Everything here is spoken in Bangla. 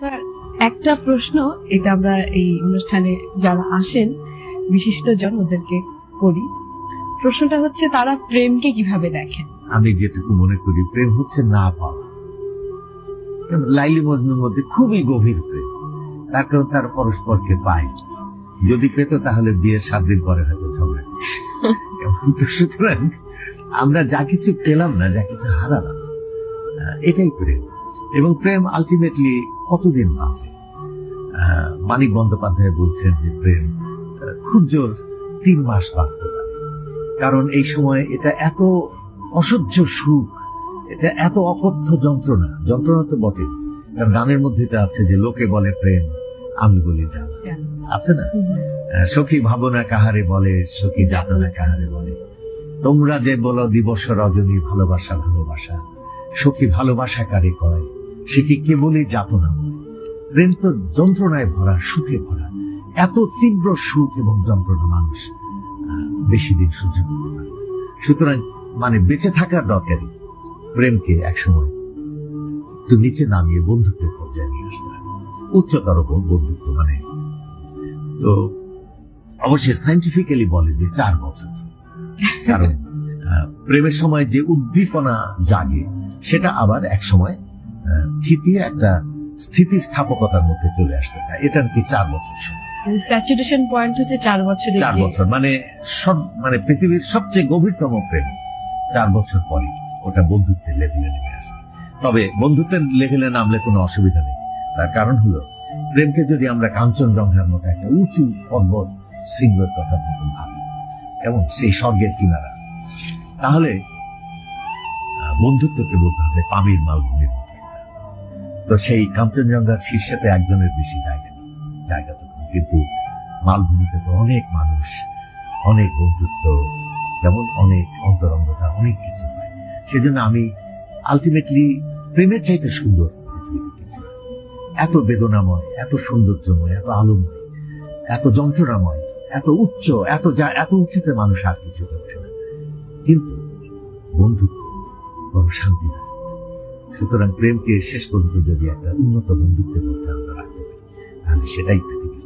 স্যার একটা প্রশ্ন, এটা আমরা এই অনুষ্ঠানে যারা আসেন বিশিষ্টজন ওদেরকে করি। প্রশ্নটা হচ্ছে, তারা প্রেমকে কীভাবে দেখেন? আমি যেটুকু মনে করি, প্রেম হচ্ছে না পাওয়া। লাইলি মজনুর মধ্যে খুবই গভীর প্রেম। তার কারণ তার পরস্পরকে পায় যদি পেত তাহলে বিয়ের সাত দিন পরে হয়তো ঝগড়া। সুতরাং আমরা যা কিছু পেলাম না, যা কিছু হারালাম এটাই প্রেম। এবং প্রেম আলটিমেটলি কতদিন বাঁচে? মানিক বন্দ্যোপাধ্যায় বলছেন যে প্রেম খুব জোর তিন মাস বাঁচতে পারে। কারণ এই সময় এটা এত অসহ্য সুখ এটা এত অকথ্য যন্ত্রণা যন্ত্রণা তো বটে কারণ গানের মধ্যে এটা আছে যে লোকে বলে প্রেম আমি বলি জানা। আছে না? সখী ভাবনা কাহারে বলে সখী যাতনা কাহারে বলে। তোমরা যে বলো দিবস রজনী ভালোবাসা ভালোবাসা। সখী ভালোবাসা কারে কয়? সে কি কেবলই যাতনা প্রেম তো যন্ত্রণায় ভরা, সুখে ভরা। এত তীব্র সুখ এবং যন্ত্রণা মানুষ বেশি দিন সহ্য করতে পারে। সুতরাং মানে বেঁচে থাকার দরকারই। প্রেমকে একসময় একটু নিচে নামিয়ে বন্ধুত্বের পর্যায়ে নিয়ে আসতে হবে উচ্চতর বন্ধুত্ব মানে তো অবশ্যই সাইন্টিফিক্যালি বলে যে চার বছর। কারণ প্রেমের সময় যে উদ্দীপনা জাগে, সেটা আবার এক সময় থিতিয়ে একটা স্থিতিস্থাপকতার মধ্যে চলে আসতে চায়। এটা নাকি চার বছর সময়? স্যাচুরেশন পয়েন্ট হচ্ছে চার বছরে চার বছর মানে সব মানে পৃথিবীর সবচেয়ে গভীরতম প্রেম। চার বছর পরে ওটা বন্ধুত্বের লেভেলে নেমে আসবে। তবে বন্ধুত্বের লেভেলে নামলে কোনো অসুবিধা নেই। তার কারণ হলো প্রেমকে যদি আমরা কাঞ্চনজঙ্ঘার মতো একটা উঁচু পর্বত শৃঙ্গের কথা মতো ভাবি এবং সেই স্বর্গের কিনারা। তাহলে বন্ধুত্বকে বলতে হবে পামির মালভূমির তো সেই কাঞ্চনজঙ্ঘার শীর্ষেতে একজনের বেশি জায়গা নেই। জায়গা তো। কিন্তু মালভূমিতে তো অনেক মানুষ, অনেক বন্ধুত্ব, যেমন অনেক অন্তরঙ্গতা, অনেক কিছু হয়। সেজন্য আমি আলটিমেটলি প্রেমের চাইতে সুন্দর পৃথিবীতে কিছু এত বেদনাময়, এত সৌন্দর্যময়, এত আলোময়, এত যন্ত্রণাময়, এত উচ্চ, এত যা, এত উচ্চতে মানুষ আর কিছু দেখছে না। কিন্তু বন্ধুত্ব বড় শান্তি দেয় সুতরাং প্রেমকে শেষ পর্যন্ত যদি একটা উন্নত বন্ধুত্বের মধ্যে আমরা রাখতে পারি, তাহলে সেটাই পৃথিবী